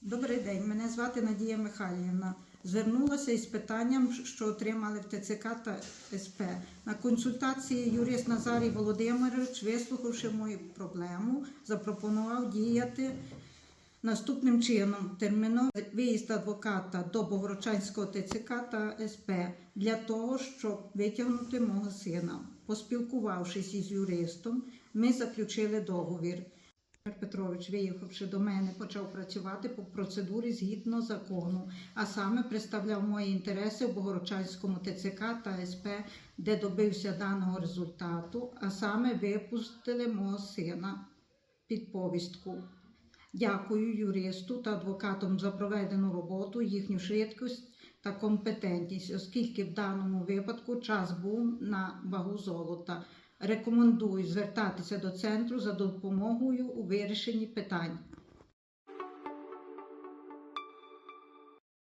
Добрий день, мене звати Надія Михайлівна. Звернулася із питанням, що отримали в ТЦК та СП. На консультації юрист Назарій Володимирович, вислухавши мою проблему, запропонував діяти наступним чином: терміновий виїзд адвоката до Богородчанського ТЦК та СП для того, щоб витягнути мого сина. Поспілкувавшись із юристом, ми заключили договір. Петрович, виїхавши до мене, почав працювати по процедурі згідно закону, а саме представляв мої інтереси в Богородчанському ТЦК та СП, де добився даного результату, а саме випустили мого сина під повістку. Дякую юристу та адвокатам за проведену роботу, їхню швидкість та компетентність, оскільки в даному випадку час був на вагу золота. Рекомендую звертатися до центру за допомогою у вирішенні питань.